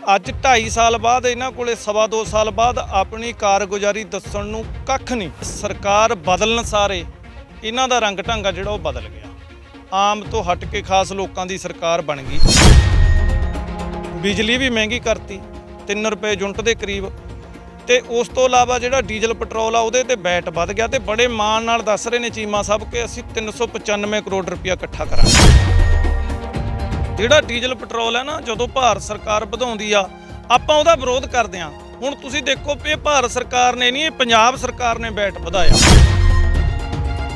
ਅੱਜ 2.5 ਸਾਲ ਬਾਅਦ, ਇਹਨਾਂ ਕੋਲੇ ਸਵਾ ਦੋ ਸਾਲ ਬਾਅਦ ਆਪਣੀ ਕਾਰਗੁਜ਼ਾਰੀ ਦੱਸਣ ਨੂੰ ਕੱਖ ਨਹੀਂ। ਸਰਕਾਰ ਬਦਲਣ ਸਾਰੇ, ਇਹਨਾਂ ਦਾ ਰੰਗ ਢੰਗਾ ਜਿਹੜਾ ਉਹ ਬਦਲ ਗਿਆ। ਆਮ ਤੋਂ ਹਟ ਕੇ ਖਾਸ ਲੋਕਾਂ ਦੀ ਸਰਕਾਰ ਬਣ ਗਈ। ਬਿਜਲੀ ਵੀ ਮਹਿੰਗੀ ਕਰਤੀ 3 ਰੁਪਏ ਯੂਨਿਟ ਦੇ ਕਰੀਬ। ਤੇ ਉਸ ਤੋਂ ਇਲਾਵਾ ਜਿਹੜਾ ਡੀਜ਼ਲ, ਪੈਟਰੋਲ ਆ, ਉਹਦੇ ਤੇ ਬੈਟ ਵੱਧ ਗਿਆ। ਤੇ ਬੜੇ ਮਾਣ ਨਾਲ ਦੱਸ ਰਹੇ ਨੇ ਚੀਮਾ ਸਾਹਿਬ ਕਿ ਅਸੀਂ 395 ਕਰੋੜ ਰੁਪਇਆ ਇਕੱਠਾ ਕਰਾਂਗੇ। ਜਿਹੜਾ ਡੀਜ਼ਲ ਪੈਟਰੋਲ ਹੈ ਨਾ, ਜਦੋਂ ਭਾਰਤ ਸਰਕਾਰ ਵਧਾਉਂਦੀ ਆ, ਆਪਾਂ ਉਹਦਾ ਵਿਰੋਧ ਕਰਦੇ ਆ ਹੁਣ ਤੁਸੀਂ ਦੇਖੋ ਵੀ ਇਹ ਭਾਰਤ ਸਰਕਾਰ ਨੇ ਨਹੀਂ, ਇਹ ਪੰਜਾਬ ਸਰਕਾਰ ਨੇ ਬੈਟ ਵਧਾਇਆ।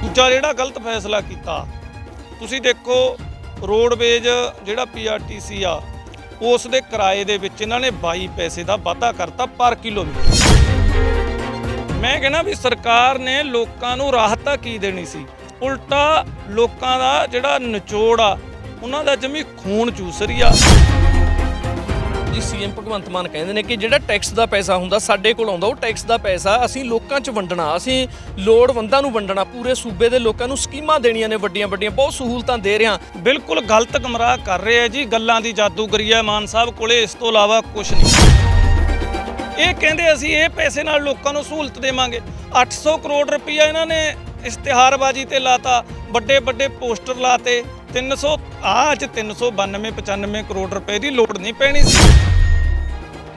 ਦੂਜਾ ਜਿਹੜਾ ਗਲਤ ਫੈਸਲਾ ਕੀਤਾ, ਤੁਸੀਂ ਦੇਖੋ ਰੋਡਵੇਜ ਜਿਹੜਾ ਪੀਆਰਟੀਸੀ ਆ, ਉਸ ਦੇ ਕਿਰਾਏ ਦੇ ਵਿੱਚ ਇਹਨਾਂ ਨੇ 22 ਪੈਸੇ ਦਾ ਵਾਧਾ ਕਰਤਾ ਪਰ ਕਿਲੋਮੀਟਰ। ਮੈਂ ਕਹਿੰਦਾ ਵੀ ਸਰਕਾਰ ਨੇ ਲੋਕਾਂ ਨੂੰ ਰਾਹਤ ਤਾਂ ਕੀ ਦੇਣੀ ਸੀ? ਉਲਟਾ ਲੋਕਾਂ ਦਾ ਜਿਹੜਾ ਨਿਚੋੜ ਆ ਉਹਨਾਂ ਦਾ ਜਮੀ ਖੂਨ ਚੂਸ ਰਿਹਾ ਆ। ਜੀ ਸੀਐਮ ਭਗਵੰਤ ਮਾਨ ਕਹਿੰਦੇ ਨੇ ਕਿ ਜਿਹੜਾ ਟੈਕਸ ਦਾ ਪੈਸਾ ਹੁੰਦਾ, ਸਾਡੇ ਕੋਲ ਆਉਂਦਾ, ਉਹ ਟੈਕਸ ਦਾ ਪੈਸਾ ਅਸੀਂ ਲੋਕਾਂ 'ਚ ਵੰਡਣਾ, ਅਸੀਂ ਲੋੜਵੰਦਾਂ ਨੂੰ ਵੰਡਣਾ, ਪੂਰੇ ਸੂਬੇ ਦੇ ਲੋਕਾਂ ਨੂੰ ਸਕੀਮਾਂ ਦੇਣੀਆਂ ਨੇ ਵੱਡੀਆਂ ਵੱਡੀਆਂ, ਬਹੁਤ ਸਹੂਲਤਾਂ ਦੇ ਰਿਹਾ ਬਿਲਕੁਲ ਗਲਤ ਗਮਰਾਹ ਕਰ ਰਹੇ ਆ ਜੀ, ਗੱਲਾਂ ਦੀ ਜਾਦੂਗਰੀ ਹੈ ਮਾਨ ਸਾਹਿਬ ਕੋਲੇ ਇਸ ਤੋਂ ਇਲਾਵਾ ਕੁਝ ਨਹੀਂ। ਇਹ ਕਹਿੰਦੇ ਅਸੀਂ ਇਹ ਪੈਸੇ ਨਾਲ ਲੋਕਾਂ ਨੂੰ ਸਹੂਲਤ ਦੇਵਾਂਗੇ। 800 ਕਰੋੜ ਰੁਪਈਆ ਇਹਨਾਂ ਨੇ ਇਸ਼ਤਿਹਾਰਬਾਜ਼ੀ ਤੇ ਲਾਤਾ, ਵੱਡੇ ਵੱਡੇ ਪੋਸਟਰ ਲਾਤੇ 300 ਆਹ ਚ 392 95 ਕਰੋੜ ਰੁਪਏ ਦੀ ਲੋੜ ਨਹੀਂ ਪੈਣੀ ਸੀ।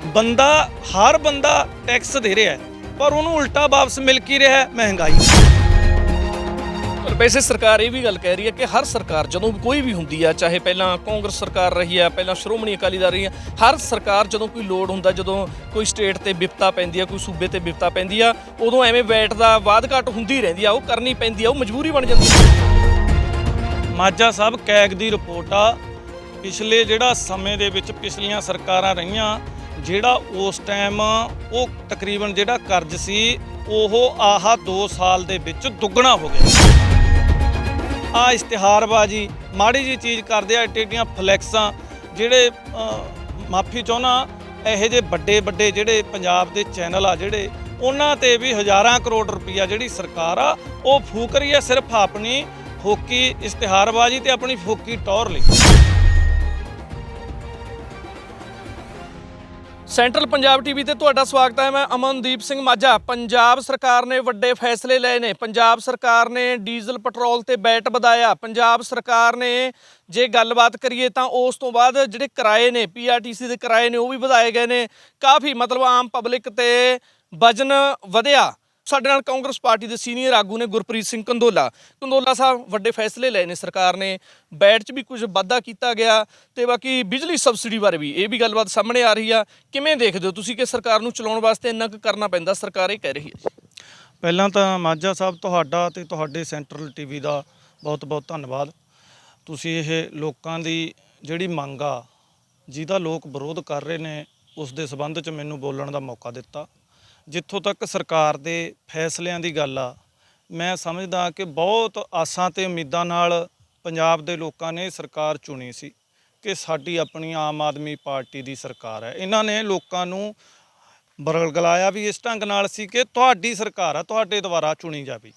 ਬੰਦਾ, ਹਰ ਬੰਦਾ ਟੈਕਸ ਦੇ ਰਿਹਾ ਪਰ ਉਹਨੂੰ ਉਲਟਾ ਵਾਪਸ ਮਿਲ ਕੀ ਰਿਹਾ ਮਹਿੰਗਾਈ। ਪਰ ਵੈਸੇ ਸਰਕਾਰ ਇਹ ਵੀ ਗੱਲ ਕਹਿ ਰਹੀ ਹੈ ਕਿ ਹਰ ਸਰਕਾਰ, ਜਦੋਂ ਕੋਈ ਵੀ ਹੁੰਦੀ ਆ, ਚਾਹੇ ਪਹਿਲਾਂ ਕਾਂਗਰਸ ਸਰਕਾਰ ਰਹੀ ਆ, ਪਹਿਲਾਂ ਸ਼੍ਰੋਮਣੀ ਅਕਾਲੀ ਦਲ ਰਹੀ ਆ, ਹਰ ਸਰਕਾਰ ਜਦੋਂ ਕੋਈ ਲੋੜ ਹੁੰਦਾ, ਜਦੋਂ ਕੋਈ ਸਟੇਟ ਤੇ ਵਿਪਤਾ ਪੈਂਦੀ ਆ, ਕੋਈ ਸੂਬੇ ਤੇ ਵਿਪਤਾ ਪੈਂਦੀ ਆ, ਉਦੋਂ ਐਵੇਂ ਵੈਟ ਦਾ ਵਾਧ ਘਾਟ ਹੁੰਦੀ ਰਹਿੰਦੀ ਆ, ਉਹ ਕਰਨੀ ਪੈਂਦੀ ਆ, ਉਹ ਮਜਬੂਰੀ ਬਣ ਜਾਂਦੀ ਆ। ਮਾਝਾ ਸਾਹਿਬ ਕੈਗ ਦੀ ਰਿਪੋਰਟ ਆ। ਪਿਛਲੇ ਜਿਹੜਾ ਸਮੇਂ ਦੇ ਵਿੱਚ ਪਿਛਲੀਆਂ ਸਰਕਾਰਾਂ ਰਹੀਆਂ, ਜਿਹੜਾ ਉਸ ਟਾਈਮ ਉਹ ਤਕਰੀਬਨ ਜਿਹੜਾ ਕਰਜ਼ ਸੀ, ਉਹ ਆਹ 2 ਸਾਲ ਦੇ ਵਿੱਚ ਦੁੱਗਣਾ ਹੋ ਗਿਆ। ਆ ਇਸ਼ਤਿਹਾਰਬਾਜੀ, ਮਾੜੀ ਜੀ ਚੀਜ਼ ਕਰਦੇ ਆ ਟੇਡੀਆਂ ਫਲੈਕਸਾਂ ਜਿਹੜੇ ਮਾਫੀ ਚਾਹੁੰਦਾ, ਇਹੋ ਜਿਹੇ ਵੱਡੇ ਵੱਡੇ ਜਿਹੜੇ ਪੰਜਾਬ ਦੇ ਚੈਨਲ ਆ ਜਿਹੜੇ, ਉਹਨਾਂ ਤੇ ਵੀ ਹਜ਼ਾਰਾਂ ਕਰੋੜ ਰੁਪਈਆ ਜਿਹੜੀ ਸਰਕਾਰ ਆ, ਉਹ ਫੂਕ ਰਹੀ ਹੈ ਸਿਰਫ ਆਪਣੀ ਫੋਕੀ ਇਸ਼ਤਿਹਾਰਬਾਜੀ ਤੇ ਆਪਣੀ ਫੋਕੀ ਟੌਰ ਲਈ। ਸੈਂਟਰਲ ਪੰਜਾਬ ਟੀਵੀ ਤੇ ਤੁਹਾਡਾ ਸਵਾਗਤ ਹੈ। ਮੈਂ ਅਮਨਦੀਪ ਸਿੰਘ ਮਾਝਾ। ਪੰਜਾਬ ਸਰਕਾਰ ਨੇ ਵੱਡੇ ਫੈਸਲੇ ਲਏ ਨੇ। ਪੰਜਾਬ ਸਰਕਾਰ ਨੇ ਡੀਜ਼ਲ, ਪੈਟਰੋਲ ਤੇ ਬੈਟ ਵਧਾਇਆ। ਪੰਜਾਬ ਸਰਕਾਰ ਨੇ ਜੇ ਗੱਲਬਾਤ ਕਰੀਏ ਤਾਂ ਉਸ ਤੋਂ ਬਾਅਦ ਜਿਹੜੇ ਕਿਰਾਏ ਨੇ ਪੀਆਰਟੀਸੀ ਦੇ ਕਿਰਾਏ ਨੇ, ਉਹ ਵੀ ਵਧਾਏ ਗਏ ਨੇ। ਕਾਫੀ ਮਤਲਬ ਆਮ ਪਬਲਿਕ ਤੇ ਵਜਨ ਵਧਿਆ। ਸਾਡੇ ਨਾਲ ਕਾਂਗਰਸ ਪਾਰਟੀ ਦੇ ਸੀਨੀਅਰ ਆਗੂ ਨੇ ਗੁਰਪ੍ਰੀਤ ਸਿੰਘ ਕੰਦੋਲਾ। ਕੰਦੋਲਾ ਸਾਹਿਬ, ਵੱਡੇ ਫੈਸਲੇ ਲਏ ਨੇ ਸਰਕਾਰ ਨੇ। ਬੈਟ 'ਚ ਵੀ ਕੁਝ ਵਾਧਾ ਕੀਤਾ ਗਿਆ ਤੇ ਬਾਕੀ ਬਿਜਲੀ ਸਬਸਿਡੀ ਬਾਰੇ ਵੀ ਇਹ ਵੀ ਗੱਲਬਾਤ ਸਾਹਮਣੇ ਆ ਰਹੀ ਆ। ਕਿਵੇਂ ਦੇਖਦੇ ਹੋ ਤੁਸੀਂ ਕਿ ਸਰਕਾਰ ਨੂੰ ਚਲਾਉਣ ਵਾਸਤੇ ਇੰਨਾ ਕੁ ਕਰਨਾ ਪੈਂਦਾ? ਸਰਕਾਰ ਇਹ ਕਹਿ ਰਹੀ ਹੈ ਪਹਿਲਾਂ ਤਾਂ ਮਾਝਾ ਸਾਹਿਬ ਤੁਹਾਡਾ ਤੇ ਤੁਹਾਡੇ ਸੈਂਟਰਲ ਟੀਵੀ ਦਾ ਬਹੁਤ-ਬਹੁਤ ਧੰਨਵਾਦ। ਤੁਸੀਂ ਇਹ ਲੋਕਾਂ ਦੀ ਜਿਹੜੀ ਮੰਗ ਆ, ਜਿਹਦਾ ਲੋਕ ਵਿਰੋਧ ਕਰ ਰਹੇ ਨੇ, ਉਸ ਦੇ ਸਬੰਧ 'ਚ ਮੈਨੂੰ ਬੋਲਣ ਦਾ ਮੌਕਾ ਦਿੱਤਾ। ਜਿੱਥੋਂ ਤੱਕ ਸਰਕਾਰ ਦੇ ਫੈਸਲਿਆਂ ਦੀ ਗੱਲ ਆ, ਮੈਂ ਸਮਝਦਾ ਕਿ ਬਹੁਤ ਆਸਾਂ ਤੇ ਉਮੀਦਾਂ ਨਾਲ ਪੰਜਾਬ ਦੇ ਲੋਕਾਂ ਨੇ ਸਰਕਾਰ ਚੁਣੀ ਸੀ ਕਿ ਸਾਡੀ ਆਪਣੀ ਆਮ ਆਦਮੀ ਪਾਰਟੀ ਦੀ ਸਰਕਾਰ ਹੈ। ਇਹਨਾਂ ਨੇ ਲੋਕਾਂ ਨੂੰ ਬਰਗਲਾਇਆ ਵੀ ਇਸ ਢੰਗ ਨਾਲ ਸੀ ਕਿ ਤੁਹਾਡੀ ਸਰਕਾਰ ਆ, ਤੁਹਾਡੇ ਦੁਆਰਾ ਚੁਣੀ ਜਾਵੇ।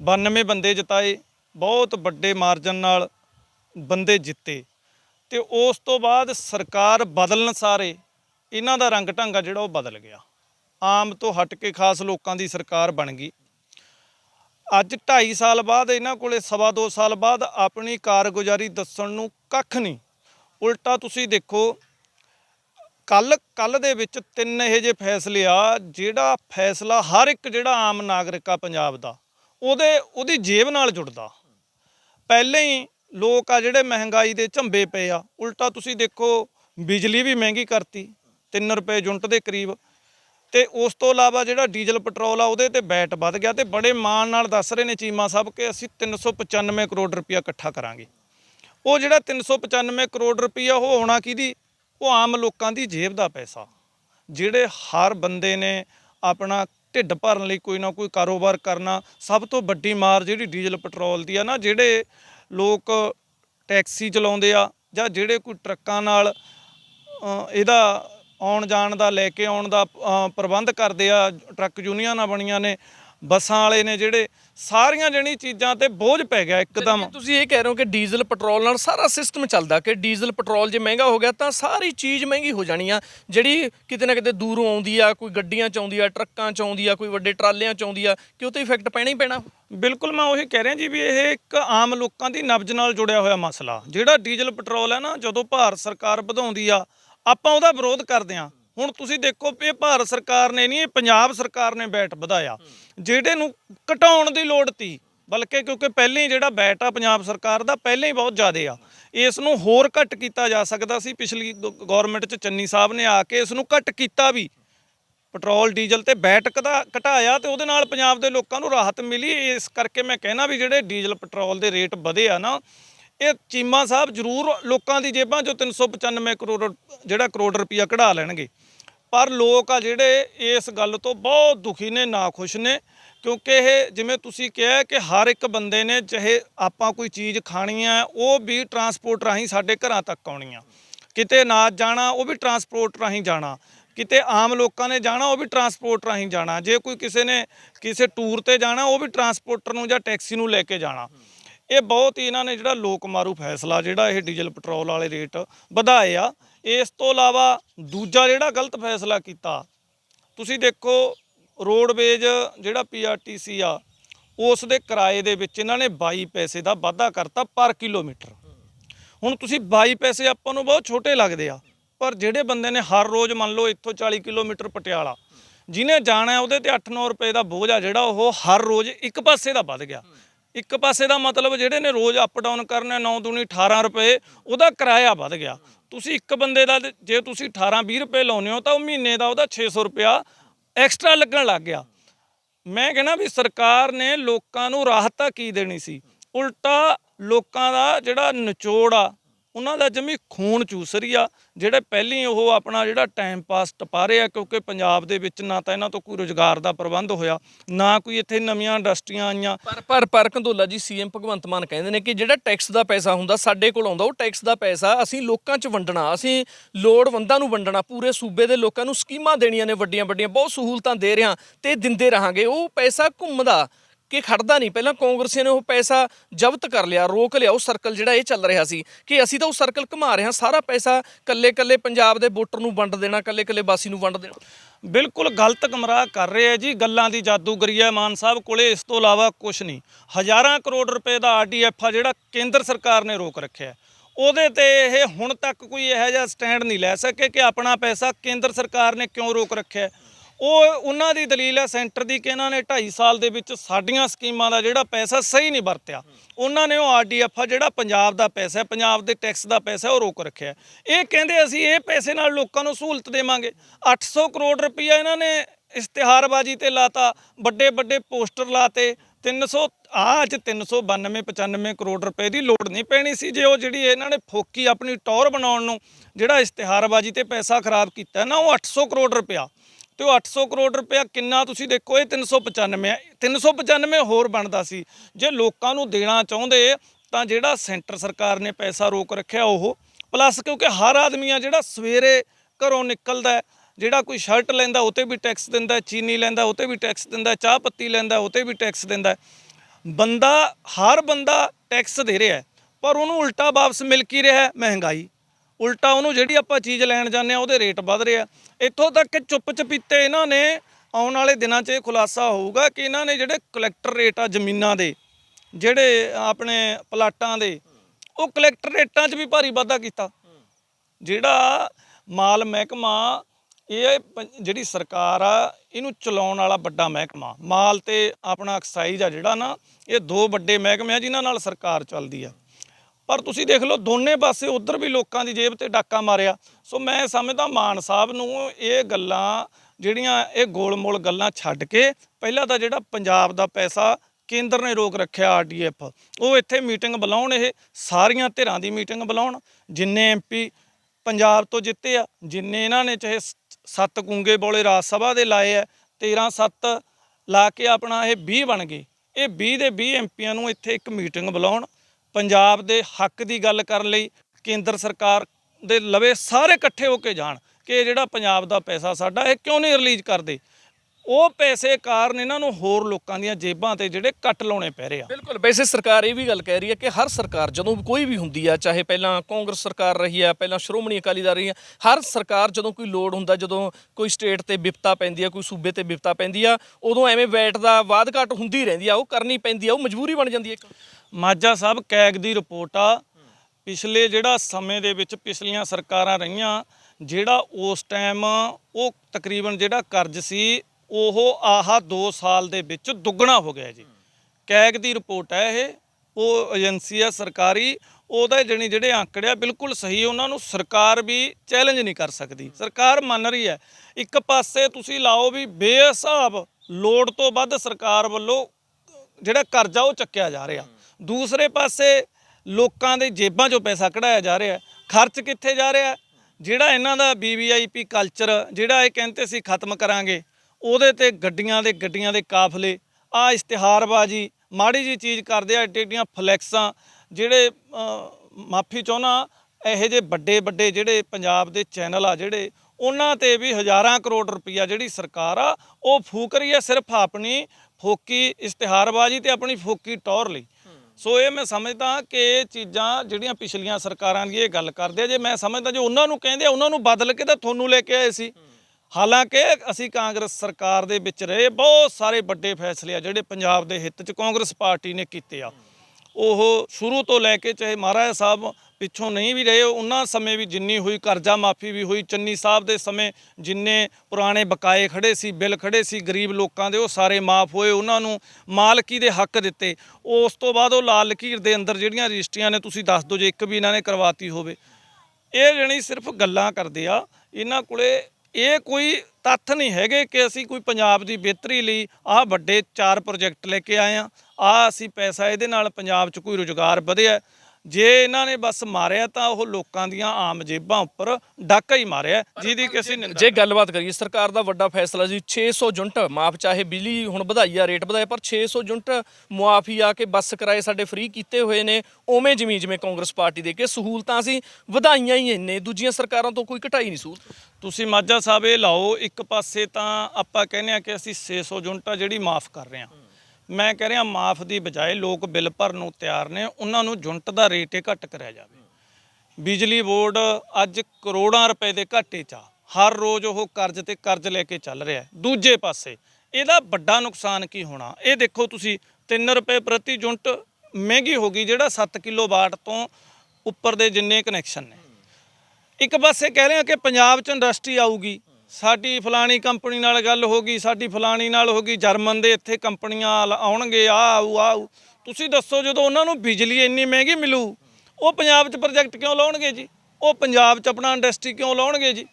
92 ਬੰਦੇ ਜਿਤਾਏ, ਬਹੁਤ ਵੱਡੇ ਮਾਰਜਨ ਨਾਲ ਬੰਦੇ ਜਿੱਤੇ ਤੇ ਉਸ ਤੋਂ ਬਾਅਦ ਸਰਕਾਰ ਬਦਲਣ ਸਾਰੇ, ਇਹਨਾਂ ਦਾ ਰੰਗ ਢੰਗਾ ਜਿਹੜਾ ਉਹ ਬਦਲ ਗਿਆ। ਆਮ ਤੋਂ ਹਟ ਕੇ ਖਾਸ ਲੋਕਾਂ ਦੀ ਸਰਕਾਰ ਬਣ ਗਈ। ਅੱਜ 2.5 ਸਾਲ ਬਾਅਦ ਇਹਨਾਂ ਕੋਲੇ ਸਵਾ ਦੋ ਸਾਲ ਬਾਅਦ ਆਪਣੀ ਕਾਰਗੁਜ਼ਾਰੀ ਦੱਸਣ ਨੂੰ ਕੱਖ ਨਹੀਂ। ਉਲਟਾ ਤੁਸੀਂ ਦੇਖੋ, ਕੱਲ ਕੱਲ ਦੇ ਵਿੱਚ ਤਿੰਨ ਇਹੋ ਜਿਹੇ ਫੈਸਲੇ ਆ, ਜਿਹੜਾ ਫੈਸਲਾ ਹਰ ਇੱਕ ਜਿਹੜਾ ਆਮ ਨਾਗਰਿਕ ਆ ਪੰਜਾਬ ਦਾ, ਉਹਦੇ, ਉਹਦੀ ਜੇਬ ਨਾਲ ਜੁੜਦਾ। ਪਹਿਲੇ ਹੀ ਲੋਕ ਆ ਜਿਹੜੇ ਮਹਿੰਗਾਈ ਦੇ ਝੰਬੇ ਪਏ ਆ। ਉਲਟਾ ਤੁਸੀਂ ਦੇਖੋ, ਬਿਜਲੀ ਵੀ ਮਹਿੰਗੀ ਕਰਤੀ 3 ਰੁਪਏ ਯੂਨਿਟ ਦੇ ਕਰੀਬ। ਤੇ ਉਸ ਤੋਂ ਇਲਾਵਾ ਜਿਹੜਾ ਡੀਜ਼ਲ ਪੈਟਰੋਲ ਆ ਉਹਦੇ ਤੇ ਬੈਟ ਵੱਧ ਗਿਆ ਤੇ ਬੜੇ ਮਾਣ ਨਾਲ ਦੱਸ ਰਹੇ ਨੇ ਚੀਮਾ ਸਾਹਿਬ ਕਿ ਅਸੀਂ 395 ਕਰੋੜ ਰੁਪਇਆ ਇਕੱਠਾ ਕਰਾਂਗੇ। ਉਹ ਜਿਹੜਾ 395 ਕਰੋੜ ਰੁਪਇਆ ਉਹ ਆਉਣਾ ਕਿਹਦੀ? ਉਹ ਆਮ ਲੋਕਾਂ ਦੀ ਜੇਬ ਦਾ ਪੈਸਾ। ਜਿਹੜੇ ਹਰ ਬੰਦੇ ਨੇ ਆਪਣਾ ਢਿੱਡ ਭਰਨ ਲਈ ਕੋਈ ਨਾ ਕੋਈ ਕਾਰੋਬਾਰ ਕਰਨਾ, ਸਭ ਤੋਂ ਵੱਡੀ ਮਾਰ ਜਿਹੜੀ ਡੀਜ਼ਲ ਪੈਟਰੋਲ ਦੀ ਆ ਨਾ, ਜਿਹੜੇ ਲੋਕ ਟੈਕਸੀ ਚਲਾਉਂਦੇ ਆ ਜਾਂ ਜਿਹੜੇ ਕੋਈ ਟਰੱਕਾਂ ਨਾਲ ਇਹਦਾ ਆਉਣ ਜਾਣ ਦਾ ਲੈ ਕੇ ਆਉਣ ਦਾ ਪ੍ਰਬੰਧ ਕਰਦੇ ਆ ਟਰੱਕ ਯੂਨੀਅਨਾਂ ਬਣੀਆਂ ਨੇ ਬੱਸਾਂ ਵਾਲੇ ਨੇ ਜਿਹੜੇ ਸਾਰੀਆਂ ਜਣੀ ਚੀਜ਼ਾਂ ਤੇ ਬੋਝ ਪੈ ਗਿਆ ਇੱਕਦਮ। ਤੁਸੀਂ ਇਹ ਕਹਿ ਰਹੇ ਹੋ ਕਿ ਡੀਜ਼ਲ ਪੈਟਰੋਲ ਨਾਲ ਸਾਰਾ ਸਿਸਟਮ ਚੱਲਦਾ ਕਿ ਡੀਜ਼ਲ ਪੈਟਰੋਲ ਜੇ ਮਹਿੰਗਾ ਹੋ ਗਿਆ ਤਾਂ ਸਾਰੀ ਚੀਜ਼ ਮਹਿੰਗੀ ਹੋ ਜਾਣੀ ਆ ਜਿਹੜੀ ਕਿਤੇ ਨਾ ਕਿਤੇ ਦੂਰੋਂ ਆਉਂਦੀ ਆ ਕੋਈ ਗੱਡੀਆਂ ਚ ਆਉਂਦੀ ਆ ਟਰੱਕਾਂ ਚ ਆਉਂਦੀ ਆ ਕੋਈ ਵੱਡੇ ਟਰਾਲਿਆਂ ਚ ਆਉਂਦੀ ਆ ਕਿ ਉਹ ਤੇ ਇਫੈਕਟ ਪੈਣਾ ਹੀ ਪੈਣਾ? ਬਿਲਕੁਲ ਮੈਂ ਉਹੀ ਕਹਿ ਰਿਹਾ ਜੀ ਵੀ ਇਹ ਇੱਕ ਆਮ ਲੋਕਾਂ ਦੀ ਨਬਜ ਨਾਲ ਜੁੜਿਆ ਹੋਇਆ ਮਸਲਾ ਜਿਹੜਾ ਡੀਜ਼ਲ ਪੈਟਰੋਲ ਹੈ ਨਾ ਜਦੋਂ ਭਾਰਤ ਸਰਕਾਰ ਵਧਾਉਂਦੀ ਆ ਆਪਾਂ ਉਹਦਾ ਵਿਰੋਧ ਕਰਦੇ ਹਾਂ। ਹੁਣ ਤੁਸੀਂ ਦੇਖੋ ਇਹ ਭਾਰਤ ਸਰਕਾਰ ਨੇ ਨਹੀਂ, ਇਹ ਪੰਜਾਬ ਸਰਕਾਰ ਨੇ ਬੈਟ ਵਧਾਇਆ। ਜਿਹੜੇ ਨੂੰ ਘਟਾਉਣ ਦੀ ਲੋੜ ਤੀ, ਬਲਕਿ ਕਿਉਂਕਿ ਪਹਿਲਾਂ ਹੀ ਜਿਹੜਾ ਬੈਟ ਆ ਪੰਜਾਬ ਸਰਕਾਰ ਦਾ, ਪਹਿਲਾਂ ਹੀ ਬਹੁਤ ਜ਼ਿਆਦਾ ਆ। ਇਸ ਨੂੰ ਹੋਰ ਘੱਟ ਕੀਤਾ ਜਾ ਸਕਦਾ ਸੀ। ਪਿਛਲੀ ਗਵਰਨਮੈਂਟ ਚ ਚੰਨੀ ਸਾਹਿਬ ਨੇ ਆ ਕੇ ਇਸ ਨੂੰ ਘੱਟ ਕੀਤਾ ਵੀ। ਪੈਟਰੋਲ, ਡੀਜ਼ਲ ਤੇ ਬੈਟ ਕਦਾ, ਘਟਾਇਆ ਤੇ ਉਹਦੇ ਨਾਲ ਪੰਜਾਬ ਦੇ ਲੋਕਾਂ ਨੂੰ ਰਾਹਤ ਮਿਲੀ। ਇਸ ਕਰਕੇ ਮੈਂ ਕਹਿਣਾ ਵੀ ਜਿਹੜੇ ਡੀਜ਼ਲ, ਪੈਟਰੋਲ ਦੇ ਰੇਟ ਵਧੇ ਆ ਨਾ ਇਹ ਚੀਮਾ ਸਾਹਿਬ ਜ਼ਰੂਰ ਲੋਕਾਂ ਦੀ ਜੇਬਾਂ ਚੋਂ 395 ਕਰੋੜ ਜਿਹੜਾ ਕਰੋੜ ਰੁਪਈਆ ਕਢਾ ਲੈਣਗੇ। ਪਰ ਲੋਕ ਆ ਜਿਹੜੇ ਇਸ ਗੱਲ ਤੋਂ ਬਹੁਤ ਦੁਖੀ ਨੇ ਨਾਖੁਸ਼ ਨੇ, ਕਿਉਂਕਿ ਇਹ ਜਿਵੇਂ ਤੁਸੀਂ ਕਿਹਾ ਕਿ ਹਰ ਇੱਕ ਬੰਦੇ ਨੇ ਚਾਹੇ ਆਪਾਂ ਕੋਈ ਚੀਜ਼ ਖਾਣੀ ਆ, ਉਹ ਵੀ ਟਰਾਂਸਪੋਰਟ ਰਾਹੀਂ ਸਾਡੇ ਘਰਾਂ ਤੱਕ ਆਉਣੀ ਆ। ਕਿਤੇ ਅਨਾਜ ਜਾਣਾ, ਉਹ ਵੀ ਟਰਾਂਸਪੋਰਟ ਰਾਹੀਂ ਜਾਣਾ। ਕਿਤੇ ਆਮ ਲੋਕਾਂ ਨੇ ਜਾਣਾ, ਉਹ ਵੀ ਟਰਾਂਸਪੋਰਟ ਰਾਹੀਂ ਜਾਣਾ। ਜੇ ਕੋਈ ਕਿਸੇ ਨੇ ਕਿਸੇ ਟੂਰ ਤੇ ਜਾਣਾ, ਉਹ ਵੀ ਟਰਾਂਸਪੋਰਟਰ ਨੂੰ ਜਾਂ ਟੈਕਸੀ ਨੂੰ ਲੈ ਕੇ ਜਾਣਾ। ਇਹ ਬਹੁਤ ਹੀ ਇਹਨਾਂ ਨੇ ਜਿਹੜਾ ਲੋਕ ਮਾਰੂ ਫੈਸਲਾ, ਜਿਹੜਾ ਇਹ ਡੀਜ਼ਲ ਪੈਟਰੋਲ ਵਾਲੇ ਰੇਟ ਵਧਾਏ ਆ, ਇਸ ਤੋਂ ਇਲਾਵਾ ਦੂਜਾ ਜਿਹੜਾ ਗਲਤ ਫੈਸਲਾ ਕੀਤਾ, ਤੁਸੀਂ ਦੇਖੋ ਰੋਡਵੇਜ ਜਿਹੜਾ ਪੀਆਰਟੀਸੀ ਆ, ਉਸ ਦੇ ਕਿਰਾਏ ਦੇ ਵਿੱਚ ਇਹਨਾਂ ਨੇ 22 ਪੈਸੇ ਦਾ ਵਾਧਾ ਕਰਤਾ ਪਰ ਕਿਲੋਮੀਟਰ। ਹੁਣ ਤੁਸੀਂ 22 ਪੈਸੇ ਆਪਾਂ ਨੂੰ ਬਹੁਤ ਛੋਟੇ ਲੱਗਦੇ ਆ, ਪਰ ਜਿਹੜੇ ਬੰਦੇ ਨੇ ਹਰ ਰੋਜ਼ ਮੰਨ ਲਓ ਇੱਥੋਂ 40 ਕਿਲੋਮੀਟਰ ਪਟਿਆਲਾ, ਜਿਹਨੇ ਜਾਣਾ ਉਹਦੇ ਤੇ 8-9 ਰੁਪਏ ਦਾ ਬੋਝ ਆ, ਜਿਹੜਾ ਉਹ ਹਰ ਰੋਜ਼ ਇੱਕ ਪਾਸੇ ਦਾ ਵੱਧ ਗਿਆ। ਇੱਕ ਪਾਸੇ ਦਾ ਮਤਲਬ ਜਿਹੜੇ ਨੇ ਰੋਜ਼ ਅਪ ਡਾਊਨ ਕਰਨੇ 9 ਦੂਣੀ 18 ਰੁਪਏ, ਉਹਦਾ ਕਿਰਾਇਆ ਵੱਧ ਗਿਆ। ਤੁਸੀਂ ਇੱਕ ਬੰਦੇ ਦਾ ਜੇ ਤੁਸੀਂ 18-20 ਰੁਪਏ ਲਾਉਂਦੇ ਹੋ ਤਾਂ ਉਹ ਮਹੀਨੇ ਦਾ ਉਹਦਾ 600 ਰੁਪਿਆ ਐਕਸਟਰਾ ਲੱਗਣ ਲੱਗ ਗਿਆ। ਮੈਂ ਕਹਿੰਦਾ ਵੀ ਸਰਕਾਰ ਨੇ ਲੋਕਾਂ ਨੂੰ ਰਾਹਤ ਤਾਂ ਕੀ ਦੇਣੀ ਸੀ? ਉਲਟਾ ਲੋਕਾਂ ਦਾ ਜਿਹੜਾ ਨਿਚੋੜ ਆ ਉਹਨਾਂ ਦਾ ਜਮੀ ਖੂਨ ਚੂਸ ਰਹੀ ਆ, ਜਿਹੜੇ ਪਹਿਲੀ ਉਹ ਆਪਣਾ ਜਿਹੜਾ ਟਾਈਮ ਪਾਸ ਟਪਾ ਰਹੇ ਆ, ਕਿਉਂਕਿ ਪੰਜਾਬ ਦੇ ਵਿੱਚ ਨਾ ਤਾਂ ਇਹਨਾਂ ਤੋਂ ਕੋਈ ਰੋਜ਼ਗਾਰ ਦਾ ਪ੍ਰਬੰਧ ਹੋਇਆ, ਨਾ ਕੋਈ ਇੱਥੇ ਨਵੀਆਂ ਇੰਡਸਟਰੀਆਂ ਆਈਆਂ। ਪਰ ਪਰ ਪਰ ਕੰਦੋਲਾ ਜੀ ਸੀਐਮ ਭਗਵੰਤ ਮਾਨ ਕਹਿੰਦੇ ਨੇ ਕਿ ਜਿਹੜਾ ਟੈਕਸ ਦਾ ਪੈਸਾ ਹੁੰਦਾ, ਸਾਡੇ ਕੋਲ ਆਉਂਦਾ, ਉਹ ਟੈਕਸ ਦਾ ਪੈਸਾ ਅਸੀਂ ਲੋਕਾਂ 'ਚ ਵੰਡਣਾ, ਅਸੀਂ ਲੋੜਵੰਦਾਂ ਨੂੰ ਵੰਡਣਾ, ਪੂਰੇ ਸੂਬੇ ਦੇ ਲੋਕਾਂ ਨੂੰ ਸਕੀਮਾਂ ਦੇਣੀਆਂ ਨੇ ਵੱਡੀਆਂ ਵੱਡੀਆਂ ਬਹੁਤ ਸਹੂਲਤਾਂ ਦੇ ਰਿਹਾ ਤੇ ਦਿੰਦੇ ਰਹਾਂਗੇ, ਉਹ ਪੈਸਾ ਘੁੰਮਦਾ। ਕਿ ਖੜਦਾ ਨਹੀਂ। ਪਹਿਲਾਂ ਕਾਂਗਰਸੀਆਂ ਨੇ ਉਹ ਪੈਸਾ ਜ਼ਬਤ ਕਰ ਲਿਆ, ਰੋਕ ਲਿਆ, ਉਹ ਸਰਕਲ ਜਿਹੜਾ ਇਹ ਚੱਲ ਰਿਹਾ ਸੀ ਕਿ ਅਸੀਂ ਤਾਂ ਉਹ ਸਰਕਲ ਘੁਮਾ ਰਹੇ ਹਾਂ, ਸਾਰਾ ਪੈਸਾ ਕੱਲੇ ਕੱਲੇ ਪੰਜਾਬ ਦੇ ਵੋਟਰ ਨੂੰ ਵੰਡ ਦੇਣਾ ਕੱਲੇ ਕੱਲੇ ਬਾਸੀ ਨੂੰ ਵੰਡ ਦੇਣਾ। ਬਿਲਕੁਲ ਗਲਤ ਗਮਰਾਹ ਕਰ ਰਹੇ ਹੈ ਜੀ, ਗੱਲਾਂ ਦੀ ਜਾਦੂਗਰੀ ਹੈ ਮਾਨ ਸਾਹਿਬ ਕੋਲੇ ਇਸ ਤੋਂ ਇਲਾਵਾ ਕੁਝ ਨਹੀਂ। ਹਜ਼ਾਰਾਂ ਕਰੋੜ ਰੁਪਏ ਦਾ ਆਰਡੀਐਫ ਆ ਜਿਹੜਾ ਕੇਂਦਰ ਸਰਕਾਰ ਨੇ ਰੋਕ ਰੱਖਿਆ। ਉਹਦੇ ਤੇ ਇਹ ਹੁਣ ਤੱਕ ਕੋਈ ਇਹੋ ਜਿਹਾ ਸਟੈਂਡ ਨਹੀਂ ਲੈ ਸਕੇ ਕਿ ਆਪਣਾ ਪੈਸਾ ਕੇਂਦਰ ਸਰਕਾਰ ਨੇ ਕਿਉਂ ਰੋਕ ਰੱਖਿਆ। ਉਹ ਉਹਨਾਂ ਦੀ ਦਲੀਲ ਹੈ, ਸੈਂਟਰ ਦੀ, ਕਿ ਇਹਨਾਂ ਨੇ 2.5 ਸਾਲ ਦੇ ਵਿੱਚ ਸਾਡੀਆਂ ਸਕੀਮਾਂ ਦਾ ਜਿਹੜਾ ਪੈਸਾ ਸਹੀ ਨਹੀਂ ਵਰਤਿਆ। ਉਹਨਾਂ ਨੇ ਉਹ ਆਰਡੀਐਫ ਆ ਜਿਹੜਾ ਪੰਜਾਬ ਦਾ ਪੈਸਾ ਹੈ, ਪੰਜਾਬ ਦੇ ਟੈਕਸ ਦਾ ਪੈਸਾ ਉਹ ਰੋਕ ਰੱਖਿਆ ਇਹ ਕਹਿੰਦੇ ਅਸੀਂ ਇਹ ਪੈਸੇ ਨਾਲ ਲੋਕਾਂ ਨੂੰ ਸਹੂਲਤ ਦੇਵਾਂਗੇ। 800 ਕਰੋੜ ਰੁਪਈਆ ਇਹਨਾਂ ਨੇ ਇਸ਼ਤਿਹਾਰਬਾਜ਼ੀ ਤੇ ਲਾਤਾ ਵੱਡੇ ਵੱਡੇ ਪੋਸਟਰ ਲਾਤੇ। 300 ਆ ਅੱਜ 392 95 ਕਰੋੜ ਰੁਪਏ ਦੀ ਲੋੜ ਨਹੀਂ ਪੈਣੀ ਸੀ ਜੇ ਉਹ ਜਿਹੜੀ ਇਹਨਾਂ ਨੇ ਫੋਕੀ ਆਪਣੀ ਟੌਰ ਬਣਾਉਣ ਨੂੰ, ਜਿਹੜਾ ਇਸ਼ਤਿਹਾਰਬਾਜ਼ੀ ਤੇ ਪੈਸਾ ਖਰਾਬ ਕੀਤਾ ਨਾ, ਉਹ 800 ਕਰੋੜ ਰੁਪਇਆ। ਤੇ ਉਹ 800 ਕਰੋੜ ਰੁਪਇਆ ਕਿੰਨਾ ਤੁਸੀਂ ਦੇਖੋ, ਇਹ 395 ਹੈ। 395 ਹੋਰ ਬਣਦਾ ਸੀ। ਜੇ ਲੋਕਾਂ ਨੂੰ ਦੇਣਾ ਚਾਹੁੰਦੇ, ਤਾਂ ਜਿਹੜਾ ਸੈਂਟਰ ਸਰਕਾਰ ਨੇ ਪੈਸਾ ਰੋਕ ਰੱਖਿਆ, ਉਹ ਪਲੱਸ ਕਿਉਂਕਿ ਹਰ ਆਦਮੀ ਆ ਜਿਹੜਾ ਸਵੇਰੇ ਘਰੋਂ ਨਿਕਲਦਾ ਜਿਹੜਾ ਕੋਈ ਸ਼ਰਟ ਲੈਂਦਾ, ਉਹ ਤੇ ਵੀ ਟੈਕਸ ਦਿੰਦਾ ਚੀਨੀ ਲੈਂਦਾ, ਉਹ ਤੇ ਵੀ ਟੈਕਸ ਦਿੰਦਾ ਚਾਹ ਪੱਤੀ ਲੈਂਦਾ, ਉਹ ਤੇ ਵੀ ਟੈਕਸ ਦਿੰਦਾ ਬੰਦਾ, ਹਰ ਬੰਦਾ ਟੈਕਸ ਦੇ ਰਿਹਾ ਪਰ ਉਹਨੂੰ ਉਲਟਾ ਵਾਪਸ ਮਿਲ ਕੀ ਰਿਹਾ ਮਹਿੰਗਾਈ। ਉਲਟਾ ਉਹਨੂੰ ਜਿਹੜੀ ਆਪਾਂ ਚੀਜ਼ ਲੈਣ ਜਾਂਦੇ ਆ ਉਹਦੇ ਰੇਟ ਵੱਧ ਰਹੇ ਆ। ਇੱਥੋਂ ਤੱਕ ਕਿ ਚੁੱਪ ਚਪੀਤੇ ਇਹਨਾਂ ਨੇ ਆਉਣ ਵਾਲੇ ਦਿਨਾਂ 'ਚ ਇਹ ਖੁਲਾਸਾ ਹੋਊਗਾ ਕਿ ਇਹਨਾਂ ਨੇ ਜਿਹੜੇ ਕਲੈਕਟਰ ਰੇਟ ਆ ਜ਼ਮੀਨਾਂ ਦੇ, ਜਿਹੜੇ ਆਪਣੇ ਪਲਾਟਾਂ ਦੇ, ਉਹ ਕਲੈਕਟਰ ਰੇਟਾਂ 'ਚ ਵੀ ਭਾਰੀ ਵਾਧਾ ਕੀਤਾ। ਜਿਹੜਾ ਮਾਲ ਮਹਿਕਮਾ, ਇਹ ਪ- ਜਿਹੜੀ ਸਰਕਾਰ ਆ, ਇਹਨੂੰ ਚਲਾਉਣ ਵਾਲਾ ਵੱਡਾ ਮਹਿਕਮਾ। ਮਾਲ ਤੇ ਆਪਣਾ ਐਕਸਾਈਜ਼ ਆ ਜਿਹੜਾ ਨਾ, ਇਹ ਦੋ ਵੱਡੇ ਮਹਿਕਮੇ ਆ ਜਿਨ੍ਹਾਂ ਨਾਲ ਸਰਕਾਰ ਚੱਲਦੀ ਆ। ਪਰ ਤੁਸੀਂ ਦੇਖ ਲਓ, ਦੋਨੇ ਪਾਸੇ ਉਧਰ ਵੀ ਲੋਕਾਂ ਦੀ ਜੇਬ ਤੇ ਡਾਕਾ ਮਾਰਿਆ। ਸੋ ਮੈਂ ਸਮਝਦਾ ਮਾਨ ਸਾਹਿਬ ਨੂੰ ਇਹ ਗੱਲਾਂ ਜਿਹੜੀਆਂ, ਇਹ ਗੋਲਮੋਲ ਗੱਲਾਂ ਛੱਡ ਕੇ ਪਹਿਲਾਂ ਤਾਂ ਜਿਹੜਾ ਪੰਜਾਬ ਦਾ ਪੈਸਾ ਕੇਂਦਰ ਨੇ ਰੋਕ ਰੱਖਿਆ ਆਰਡੀਐਫ ਉਹ ਇੱਥੇ ਮੀਟਿੰਗ ਬੁਲਾਉਣ ਇਹ ਸਾਰੀਆਂ ਧਿਰਾਂ ਦੀ ਮੀਟਿੰਗ ਬੁਲਾਉਣ, ਜਿੰਨੇ ਐਮਪੀ ਪੰਜਾਬ ਤੋਂ ਜਿੱਤੇ ਆ, ਜਿੰਨੇ ਇਹਨਾਂ ਨੇ ਚਾਹੇ ਸ- ਸੱਤ ਕੂੰਗੇ ਬੋਲੇ ਰਾਜ ਸਭਾ ਦੇ ਲਾਏ ਆ 13 7 ਲਾ ਕੇ ਆਪਣਾ ਇਹ 20 ਬਣ ਗਏ। ਇਹ 20 ਦੇ 20 ਐਮਪੀਆਂ ਨੂੰ ਇੱਥੇ ਇੱਕ ਮੀਟਿੰਗ ਬੁਲਾਉਣ ਪੰਜਾਬ ਦੇ ਹੱਕ ਦੀ ਗੱਲ ਕਰਨ ਲਈ ਕੇਂਦਰ ਸਰਕਾਰ ਦੇ ਲਵੇ ਸਾਰੇ ਇਕੱਠੇ ਹੋ ਕੇ ਜਾਣ ਕਿ ਜਿਹੜਾ ਪੰਜਾਬ ਦਾ ਪੈਸਾ ਸਾਡਾ, ਇਹ ਕਿਉਂ ਨਹੀਂ ਰਿਲੀਜ਼ ਕਰਦੇ? ਉਹ ਪੈਸੇ ਕਾਰਨ ਇਹਨਾਂ ਨੂੰ ਹੋਰ ਲੋਕਾਂ ਦੀਆਂ ਜੇਬਾਂ ਤੇ ਜਿਹੜੇ ਕੱਟ ਲਾਉਣੇ ਪੈ ਰਹੇ ਆ। ਬਿਲਕੁਲ, ਵੈਸੇ ਸਰਕਾਰ ਇਹ ਵੀ ਗੱਲ ਕਹਿ ਰਹੀ ਹੈ ਕਿ ਹਰ ਸਰਕਾਰ, ਜਦੋਂ ਵੀ ਕੋਈ ਵੀ ਹੁੰਦੀ ਆ, ਚਾਹੇ ਪਹਿਲਾਂ ਕਾਂਗਰਸ ਸਰਕਾਰ ਰਹੀ ਆ, ਪਹਿਲਾਂ ਸ਼੍ਰੋਮਣੀ ਅਕਾਲੀ ਦਲ ਰਹੀ ਆ, ਹਰ ਸਰਕਾਰ ਜਦੋਂ ਕੋਈ ਲੋੜ ਹੁੰਦਾ, ਜਦੋਂ ਕੋਈ ਸਟੇਟ ਤੇ ਵਿਪਤਾ ਪੈਂਦੀ ਆ, ਕੋਈ ਸੂਬੇ ਤੇ ਵਿਪਤਾ ਪੈਂਦੀ ਆ, ਉਦੋਂ ਐਵੇਂ ਵੈਟ ਦਾ ਵਾਧ ਘਾਟ ਹੁੰਦੀ ਰਹਿੰਦੀ ਆ, ਉਹ ਕਰਨੀ ਪੈਂਦੀ ਆ, ਉਹ ਮਜਬੂਰੀ ਬਣ ਜਾਂਦੀ ਹੈ ਇੱਕ। ਮਾਝਾ ਸਾਹਿਬ ਕੈਗ ਦੀ ਰਿਪੋਰਟ ਆ। ਪਿਛਲੇ ਜਿਹੜਾ ਸਮੇਂ ਦੇ ਵਿੱਚ ਪਿਛਲੀਆਂ ਸਰਕਾਰਾਂ ਰਹੀਆਂ, ਜਿਹੜਾ ਉਸ ਟਾਈਮ ਉਹ ਤਕਰੀਬਨ ਜਿਹੜਾ ਕਰਜ਼ ਸੀ, ਉਹ ਆਹ 2 ਸਾਲ ਦੇ ਵਿੱਚ ਦੁੱਗਣਾ ਹੋ ਗਿਆ ਜੀ। ਕੈਗ ਦੀ ਰਿਪੋਰਟ ਹੈ ਇਹ, ਉਹ ਏਜੰਸੀ ਆ ਸਰਕਾਰੀ, ਉਹਦਾ ਜਣੀ ਜਿਹੜੇ ਆંકੜੇ ਆ, ਬਿਲਕੁਲ ਸਹੀ ਉਹਨਾਂ ਨੂੰ ਸਰਕਾਰ ਵੀ ਚੈਲੰਜ ਨਹੀਂ ਕਰ ਸਕਦੀ। ਸਰਕਾਰ ਮੰਨ ਰਹੀ ਹੈ, ਇੱਕ ਪਾਸੇ ਤੁਸੀਂ ਲਾਓ ਵੀ ਬੇਹਿਸਾਬ ਲੋੜ ਤੋਂ ਵੱਧ ਸਰਕਾਰ ਵੱਲੋਂ ਜਿਹੜਾ ਕਰਜ਼ਾ ਉਹ ਚੱਕਿਆ ਜਾ ਰਿਹਾ। ਦੂਸਰੇ ਪਾਸੇ ਲੋਕਾਂ ਦੇ ਜੇਬਾਂ 'ਚੋਂ ਪੈਸਾ ਕਢਾਇਆ ਜਾ ਰਿਹਾ ਖਰਚ ਕਿੱਥੇ ਜਾ ਰਿਹਾ ਜਿਹੜਾ ਇਹਨਾਂ ਦਾ ਵੀਵੀਆਈਪੀ ਕਲਚਰ ਜਿਹੜਾ ਇਹ ਕਹਿੰਦੇ ਸੀ ਖਤਮ ਕਰਾਂਗੇ, ਉਹਦੇ ਤੇ ਗੱਡੀਆਂ ਦੇ ਗੱਡੀਆਂ ਦੇ ਕਾਫਲੇ, ਆ ਇਸ਼ਤਿਹਾਰਬਾਜ਼ੀ, ਮਾੜੀ ਜੀ ਚੀਜ਼ ਕਰਦੇ ਆ, ਏਡੀ ਏਡੀਆਂ ਫਲੈਕਸਾਂ, ਜਿਹੜੇ ਮਾਫੀ ਚਾਹੁੰਨਾ ਇਹੋ ਜਿਹੇ ਵੱਡੇ ਵੱਡੇ ਜਿਹੜੇ ਪੰਜਾਬ ਦੇ ਚੈਨਲ ਆ ਜਿਹੜੇ, ਉਹਨਾਂ ਤੇ ਵੀ ਹਜ਼ਾਰਾਂ ਕਰੋੜ ਰੁਪਈਆ ਜਿਹੜੀ ਸਰਕਾਰ ਆ, ਉਹ ਫੂਕ ਰਹੀ ਹੈ ਸਿਰਫ ਆਪਣੀ ਫੋਕੀ ਇਸ਼ਤਿਹਾਰਬਾਜ਼ੀ ਤੇ ਆਪਣੀ ਫੋਕੀ ਟੌਰ ਲਈ। ਸੋ ਇਹ ਮੈਂ ਸਮਝਦਾ ਕਿ ਇਹ ਚੀਜ਼ਾਂ ਜਿਹੜੀਆਂ ਪਿਛਲੀਆਂ ਸਰਕਾਰਾਂ ਦੀ ਇਹ ਗੱਲ ਕਰਦੇ ਆ, ਜੇ ਮੈਂ ਸਮਝਦਾ ਜੇ ਉਹਨਾਂ ਨੂੰ ਕਹਿੰਦੇ ਉਹਨਾਂ ਨੂੰ ਬਦਲ ਕੇ ਤਾਂ ਤੁਹਾਨੂੰ ਲੈ ਕੇ ਆਏ ਸੀ। ਹਾਲਾਂਕਿ ਅਸੀਂ ਕਾਂਗਰਸ ਸਰਕਾਰ ਦੇ ਵਿੱਚ ਰਹੇ, ਬਹੁਤ ਸਾਰੇ ਵੱਡੇ ਫੈਸਲੇ ਆ ਜਿਹੜੇ ਪੰਜਾਬ ਦੇ ਹਿੱਤ 'ਚ ਕਾਂਗਰਸ ਪਾਰਟੀ ਨੇ ਕੀਤੇ ਆ। ਉਹ ਸ਼ੁਰੂ ਤੋਂ ਲੈ ਕੇ ਚਾਹੇ ਮਹਾਰਾਜ ਸਾਹਿਬ ਪਿੱਛੋਂ ਨਹੀਂ ਵੀ ਰਹੇ, ਉਹਨਾਂ ਸਮੇਂ ਵੀ ਜਿੰਨੀ ਹੋਈ, ਕਰਜ਼ਾ ਮਾਫੀ ਵੀ ਹੋਈ, ਚੰਨੀ ਸਾਹਿਬ ਦੇ ਸਮੇਂ ਜਿੰਨੇ ਪੁਰਾਣੇ ਬਕਾਏ ਖੜੇ ਸੀ, ਬਿੱਲ ਖੜੇ ਸੀ, ਗਰੀਬ ਲੋਕਾਂ ਦੇ, ਉਹ ਸਾਰੇ ਮਾਫ ਹੋਏ, ਉਹਨਾਂ ਨੂੰ ਮਾਲਕੀ ਦੇ ਹੱਕ ਦਿੱਤੇ। ਉਸ ਤੋਂ ਬਾਅਦ ਉਹ ਲਾਲ ਲਕੀਰ ਦੇ ਅੰਦਰ ਜਿਹੜੀਆਂ ਰਜਿਸਟਰੀਆਂ ਨੇ, ਤੁਸੀਂ ਦੱਸ ਦਿਓ ਜੇ ਇੱਕ ਵੀ ਇਹਨਾਂ ਨੇ ਕਰਵਾਤੀ ਹੋਵੇ। ਇਹ ਜਣੀ ਸਿਰਫ ਗੱਲਾਂ ਕਰਦੇ ਆ, ਇਹਨਾਂ ਕੋਲੇ ਇਹ ਕੋਈ ਤੱਥ ਨਹੀਂ ਹੈਗੇ ਕਿ ਅਸੀਂ ਕੋਈ ਪੰਜਾਬ ਦੀ ਬਿਹਤਰੀ ਲਈ ਆਹ ਵੱਡੇ ਚਾਰ ਪ੍ਰੋਜੈਕਟ ਲੈ ਕੇ ਆਏ ਆ ਆ ਅਸੀਂ ਪੈਸਾ ਇਹਦੇ ਨਾਲ ਪੰਜਾਬ 'ਚ ਕੋਈ ਰੁਜ਼ਗਾਰ ਵਧਿਆ। ਜੇ ਇਹਨਾਂ ਨੇ ਬਸ ਮਾਰਿਆ ਤਾਂ ਉਹ ਲੋਕਾਂ ਦੀਆਂ ਆਮ ਜੇਬਾਂ ਉੱਪਰ ਡਾਕਾ ਹੀ ਮਾਰਿਆ ਜਿਹਦੀ ਕਿਸੇ ਨਿੰਦਾ ਜੇ ਗੱਲਬਾਤ ਕਰੀਏ ਸਰਕਾਰ ਦਾ ਵੱਡਾ ਫੈਸਲਾ ਜੀ 600 ਯੂਨਿਟ ਮਾਫ ਚਾਹੇ ਬਿਜਲੀ ਹੁਣ ਵਧਾਈ ਆ ਰੇਟ ਵਧਾਇਆ ਪਰ 600 ਯੂਨਿਟ ਮੁਆਫੀ ਆ ਕੇ ਬੱਸ ਕਿਰਾਏ ਸਾਡੇ ਫ੍ਰੀ ਕੀਤੇ ਹੋਏ ਨੇ ਉਵੇਂ ਜਿਵੇਂ ਜਿਵੇਂ ਕਾਂਗਰਸ ਪਾਰਟੀ ਦੇ ਕੇ ਸਹੂਲਤਾਂ ਅਸੀਂ ਵਧਾਈਆਂ ਹੀ ਇੰਨੇ ਦੂਜੀਆਂ ਸਰਕਾਰਾਂ ਤੋਂ ਕੋਈ ਘਟਾਈ ਨਹੀਂ ਸਹੂਲਤ। ਤੁਸੀਂ ਮਾਝਾ ਸਾਹਿਬ ਇਹ ਲਾਓ ਇੱਕ ਪਾਸੇ ਤਾਂ ਆਪਾਂ ਕਹਿੰਦੇ ਆ ਕਿ ਅਸੀਂ 600 ਯੂਨਿਟਾਂ ਜਿਹੜੀ ਮਾਫ ਕਰ ਰਹੇ ਹਾਂ। ਮੈਂ ਕਹਿ ਰਿਹਾ ਮਾਫ ਦੀ ਬਜਾਏ ਲੋਕ ਬਿੱਲ ਭਰਨ ਨੂੰ ਤਿਆਰ ਨੇ, ਉਹਨਾਂ ਨੂੰ ਯੂਨਿਟ ਦਾ ਰੇਟ ਹੀ ਘੱਟ ਕਰਿਆ ਜਾਵੇ। ਬਿਜਲੀ ਬੋਰਡ ਅੱਜ ਕਰੋੜਾਂ ਰੁਪਏ ਦੇ ਘਾਟੇ 'ਚ ਆ। ਹਰ ਰੋਜ਼ ਉਹ ਕਰਜ਼ ਤੇ ਕਰਜ਼ ਲੈ ਕੇ ਚੱਲ ਰਿਹਾ ਦੂਜੇ ਪਾਸੇ ਇਹਦਾ ਵੱਡਾ ਨੁਕਸਾਨ ਕੀ ਹੋਣਾ? ਇਹ ਦੇਖੋ ਤੁਸੀਂ 3 ਰੁਪਏ ਪ੍ਰਤੀ ਯੂਨਿਟ ਮਹਿੰਗੀ ਹੋ ਗਈ, ਜਿਹੜਾ 7 ਕਿਲੋ ਵਾਟ ਤੋਂ ਉੱਪਰ ਦੇ ਜਿੰਨੇ ਕਨੈਕਸ਼ਨ ਨੇ। ਇੱਕ ਪਾਸੇ ਕਹਿ ਰਹੇ ਆ ਕਿ ਪੰਜਾਬ 'ਚ ਇੰਡਸਟਰੀ ਆਊਗੀ। ਸਾਡੀ ਫਲਾਣੀ ਕੰਪਨੀ ਨਾਲ ਗੱਲ ਹੋ ਗਈ, ਸਾਡੀ ਫਲਾਣੀ ਨਾਲ ਹੋ ਗਈ, ਜਰਮਨ ਦੇ ਇੱਥੇ ਕੰਪਨੀਆਂ ਆਉਣਗੇ ਆ ਆਊ ਆ ਆਊ। ਤੁਸੀਂ ਦੱਸੋ ਜਦੋਂ ਉਹਨਾਂ ਨੂੰ ਬਿਜਲੀ ਇੰਨੀ ਮਹਿੰਗੀ ਮਿਲੂ, ਉਹ ਪੰਜਾਬ 'ਚ ਪ੍ਰੋਜੈਕਟ ਕਿਉਂ ਲਾਉਣਗੇ ਜੀ? ਉਹ ਪੰਜਾਬ 'ਚ ਆਪਣਾ ਇੰਡਸਟਰੀ ਕਿਉਂ ਲਾਉਣਗੇ ਜੀ?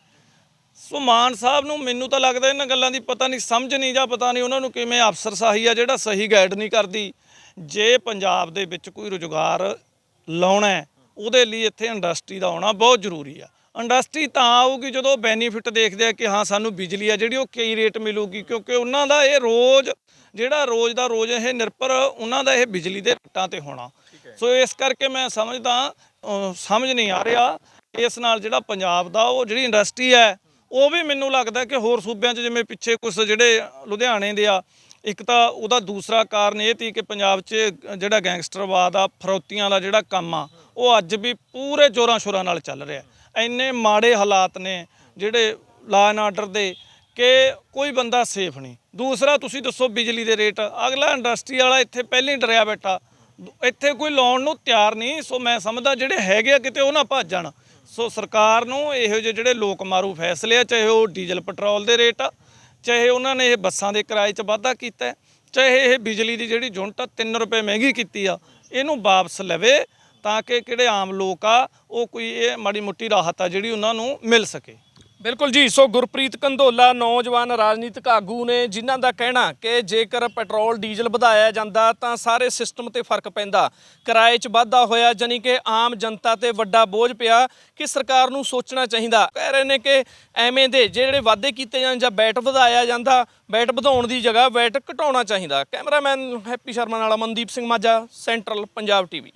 ਸੋ ਮਾਨ ਸਾਹਿਬ ਨੂੰ ਮੈਨੂੰ ਤਾਂ ਲੱਗਦਾ ਇਹਨਾਂ ਗੱਲਾਂ ਦੀ ਪਤਾ ਨਹੀਂ, ਸਮਝ ਨਹੀਂ ਜਾਂ ਪਤਾ ਨਹੀਂ ਉਹਨਾਂ ਨੂੰ ਕਿਵੇਂ ਅਫਸਰਸ਼ਾਹੀ ਆ ਜਿਹੜਾ ਸਹੀ ਗਾਈਡ ਨਹੀਂ ਕਰਦੀ। ਜੇ ਪੰਜਾਬ ਦੇ ਵਿੱਚ ਕੋਈ ਰੁਜ਼ਗਾਰ ਲਾਉਣਾ ਉਹਦੇ ਲਈ ਇੱਥੇ ਇੰਡਸਟਰੀ ਦਾ ਆਉਣਾ ਬਹੁਤ ਜ਼ਰੂਰੀ ਆ। ਇੰਡਸਟਰੀ ਤਾਂ ਆਊਗੀ ਜਦੋਂ ਬੈਨੀਫਿਟ ਦੇਖਦੇ ਆ ਕਿ ਹਾਂ ਸਾਨੂੰ ਬਿਜਲੀ ਆ ਜਿਹੜੀ ਉਹ ਕਈ ਰੇਟ ਮਿਲੂਗੀ ਕਿਉਂਕਿ ਉਹਨਾਂ ਦਾ ਇਹ ਰੋਜ਼ ਜਿਹੜਾ ਰੋਜ਼ ਦਾ ਰੋਜ਼ ਇਹ ਨਿਰਭਰ ਉਹਨਾਂ ਦਾ ਇਹ ਬਿਜਲੀ ਦੇ ਰੇਟਾਂ ਤੇ ਹੋਣਾ। ਸੋ ਇਸ ਕਰਕੇ ਮੈਂ ਸਮਝਦਾ ਸਮਝ ਨਹੀਂ ਆ ਰਿਹਾ ਇਸ ਨਾਲ ਜਿਹੜਾ ਪੰਜਾਬ ਦਾ ਉਹ ਜਿਹੜੀ ਇੰਡਸਟਰੀ ਹੈ ਉਹ ਵੀ ਮੈਨੂੰ ਲੱਗਦਾ ਕਿ ਹੋਰ ਸੂਬਿਆਂ 'ਚ ਜਿਵੇਂ ਪਿੱਛੇ ਕੁਝ ਜਿਹੜੇ ਲੁਧਿਆਣੇ ਦੇ ਆ ਇੱਕ ਤਾਂ ਉਹਦਾ ਦੂਸਰਾ ਕਾਰਨ ਇਹ ਸੀ ਕਿ ਪੰਜਾਬ 'ਚ ਜਿਹੜਾ ਗੈਂਗਸਟਰਵਾਦ ਆ ਫਰੌਤੀਆਂ ਦਾ ਜਿਹੜਾ ਕੰਮ ਆ ਉਹ ਅੱਜ ਵੀ ਪੂਰੇ ਜ਼ੋਰਾਂ ਸ਼ੋਰਾਂ ਨਾਲ ਚੱਲ ਰਿਹਾ। ਇੰਨੇ ਮਾੜੇ ਹਾਲਾਤ ਨੇ ਜਿਹੜੇ ਲਾ ਐਂਡ ਆਰਡਰ ਦੇ ਕਿ ਕੋਈ ਬੰਦਾ ਸੇਫ ਨਹੀਂ। ਦੂਸਰਾ, ਤੁਸੀਂ ਦੱਸੋ ਬਿਜਲੀ ਦੇ ਰੇਟ। ਅਗਲਾ ਇੰਡਸਟਰੀ ਵਾਲਾ ਇੱਥੇ ਪਹਿਲਾਂ ਹੀ ਡਰਿਆ ਬੈਠਾ। ਇੱਥੇ ਕੋਈ ਲਾਉਣ ਨੂੰ ਤਿਆਰ ਨਹੀਂ, ਸੋ ਮੈਂ ਸਮਝਦਾ ਜਿਹੜੇ ਹੈਗੇ ਆ ਕਿਤੇ ਉਹ ਨਾ ਭੱਜ ਜਾਣ। ਸੋ ਸਰਕਾਰ ਨੂੰ ਇਹੋ ਜਿਹੇ ਜਿਹੜੇ ਲੋਕ ਮਾਰੂ ਫੈਸਲੇ ਆ, ਚਾਹੇ ਉਹ ਡੀਜ਼ਲ ਪੈਟਰੋਲ ਦੇ ਰੇਟ ਆ, ਚਾਹੇ ਉਹਨਾਂ ਨੇ ਇਹ ਬੱਸਾਂ ਦੇ ਕਿਰਾਏ 'ਚ ਵਾਧਾ ਕੀਤਾ ਚਾਹੇ ਇਹ ਬਿਜਲੀ ਦੀ ਜਿਹੜੀ ਯੂਨਿਟ 3 ਰੁਪਏ ਮਹਿੰਗੀ ਕੀਤੀ ਆ, ਇਹਨੂੰ ਵਾਪਸ ਲਵੇ ਤਾਂ ਕਿ ਕਿਹੜੇ ਆਮ ਲੋਕ ਆ, ਉਹ ਕੋਈ ਇਹ ਮਾੜੀ ਮੁੱਟੀ ਰਾਹਤ ਆ ਜਿਹੜੀ ਉਹਨਾਂ ਨੂੰ ਮਿਲ ਸਕੇ। ਬਿਲਕੁਲ ਜੀ, ਸੋ ਗੁਰਪ੍ਰੀਤ ਕੰਧੋਲਾ ਨੌਜਵਾਨ ਰਾਜਨੀਤਿਕ ਆਗੂ ਨੇ ਜਿਨ੍ਹਾਂ ਦਾ ਕਹਿਣਾ ਕਿ ਜੇਕਰ ਪੈਟਰੋਲ, ਡੀਜ਼ਲ ਵਧਾਇਆ ਜਾਂਦਾ ਤਾਂ ਸਾਰੇ ਸਿਸਟਮ ਤੇ ਫ਼ਰਕ ਪੈਂਦਾ। ਕਿਰਾਏ 'ਚ ਵਾਧਾ ਹੋਇਆ ਜਾਨੀ ਕਿ ਆਮ ਜਨਤਾ ਤੇ ਵੱਡਾ ਬੋਝ ਪਿਆ। ਕਿ ਸਰਕਾਰ ਨੂੰ ਸੋਚਣਾ ਚਾਹੀਦਾ। ਕਹਿ ਰਹੇ ਨੇ ਕਿ ਐਵੇਂ ਦੇ ਜਿਹੜੇ ਵਾਅਦੇ ਕੀਤੇ ਜਾਣ ਜਾਂ ਬੈਟ ਵਧਾਇਆ ਜਾਂਦਾ, ਬੈਟ ਵਧਾਉਣ ਦੀ ਜਗ੍ਹਾ ਬੈਟ ਘਟਾਉਣਾ ਚਾਹੀਦਾ। ਕੈਮਰਾਮੈਨ ਹੈਪੀ ਸ਼ਰਮਾ ਨਾਲ ਅਮਨਦੀਪ ਸਿੰਘ ਮਾਝਾ, ਸੈਂਟਰਲ ਪੰਜਾਬ ਟੀਵੀ।